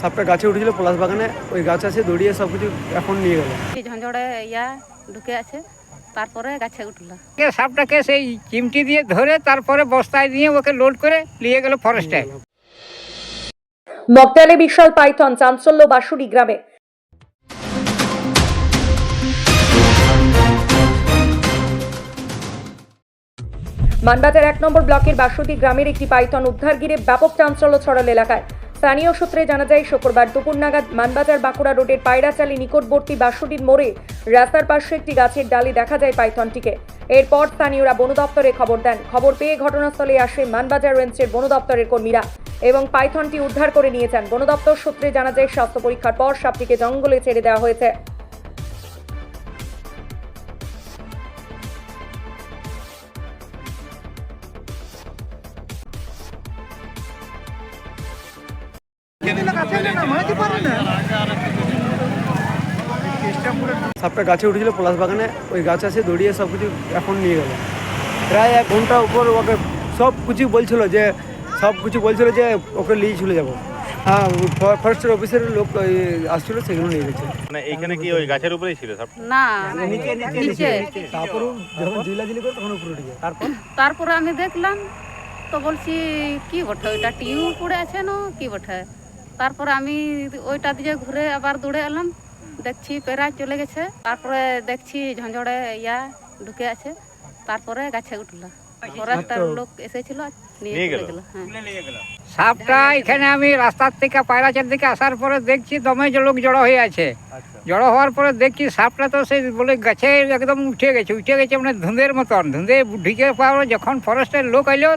সাপটা গাছে উঠেছিল পলাশ বাগানে ওই গাছ আছে দড়িয়ে সব কিছু এখন নিয়ে গেল। এই ঝঞ্ঝড়ে ইয়া ঢুকে আছে তারপরে গাছে উঠল। কে সাপটাকে সেই চিমটি দিয়ে ধরে তারপরে বস্তায় দিয়ে ওকে লোড করে নিয়ে গেল ফরেস্টে। মগডালে বিশাল পাইথন চাঞ্চল্য বাসুরি গ্রামে। মানবাজার এক নম্বর ব্লকের বাসুদি গ্রামের একটি পাইথন উদ্ধার ঘিরে ব্যাপক চাঞ্চল্য ছড়াল এলাকায়। স্থানীয় সূত্রে জানা যায়, শুক্রবার দুপুর নাগাদ মানবাজার বাঁকুড়া রোডের পায়রাচালি নিকটবর্তী বাসুডির মোড়ে রাস্তার পাশে একটি গাছের ডালে দেখা যায় পাইথনটিকে। এরপর স্থানীয়রা বন দপ্তরে খবর দেন। খবর পেয়ে ঘটনাস্থলে আসে মানবাজার রেঞ্জের বন দপ্তরের কর্মীরা এবং পাইথনটি উদ্ধার করে নিয়ে যান। বন দপ্তর সূত্রে জানা যায়, স্বাস্থ্য পরীক্ষার পর সাপটিকে জঙ্গলে ছেড়ে দেওয়া হয়েছে। সাপটা গাছে উঠেছিল পলাশ বাগানে ওই গাছ আছে দড়িয়ে সব কিছু এখন নিয়ে গেল। প্রায় এক ঘণ্টা উপর ওকে সব কিছু বলছিল যে সব কিছু বলছিল যে ওকে নিয়ে চলে যাব। হ্যাঁ ফরেস্টের অফিসের লোক ওই আসছিল সেগুলো নিয়ে গেছে। মানে এইখানে কি ওই গাছের উপরেই ছিল সব না নিচে তারপরও যখন জিলাজিলি করে তখন উপরে উঠে যায় তারপর? তারপরে আমি দেখলাম তো বলছি কি বটে? ওইটা টিউ পড়ে আছে না? কি বটে? তারপরে আমি ওইটা দিয়ে ঘুরে আবার দৌড়ে এলাম। দেখছি পেরায় চলে গেছে। তারপরে দেখছি ঝঞ্ঝড়ে ইয়া ঢুকে আছে। তারপরে গাছে উঠল। ফরেস্টার লোক এসেছিল নিয়ে নিয়ে গেল? হ্যাঁ। সাপটা এখানে আমি রাস্তার থেকে পায়রাচার দিকে আসার পরে দেখছি দমে যে লোক জড়ো হয়ে আছে। জড়ো হওয়ার পরে দেখছি সাপটা তো সেই বলে গাছে একদম উঠে গেছে উঠে গেছে মানে ধুঁধের মতন। ধুঁধে ঢুকে পাওয়ার যখন ফরেস্টের লোক এলো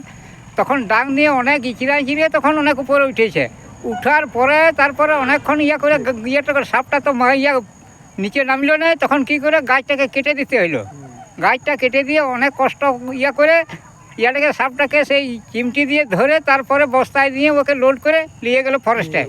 তখন ডাং দিয়ে অনেক ইচিরাই চিরিয়ে তখন অনেক উপরে উঠেছে। উঠার পরে তারপরে অনেকক্ষণ ইয়া করে ইয়েটা করে সাপটা তো ইয়া নিচে নামলো না, তখন কি করে গাছটাকে কেটে দিতে হইল। গাছটা কেটে দিয়ে অনেক কষ্ট ইয়া করে ইয়াটাকে সাপটাকে সেই চিমটি দিয়ে ধরে তারপরে বস্তায় দিয়ে ওকে লোড করে নিয়ে গেল ফরেস্টে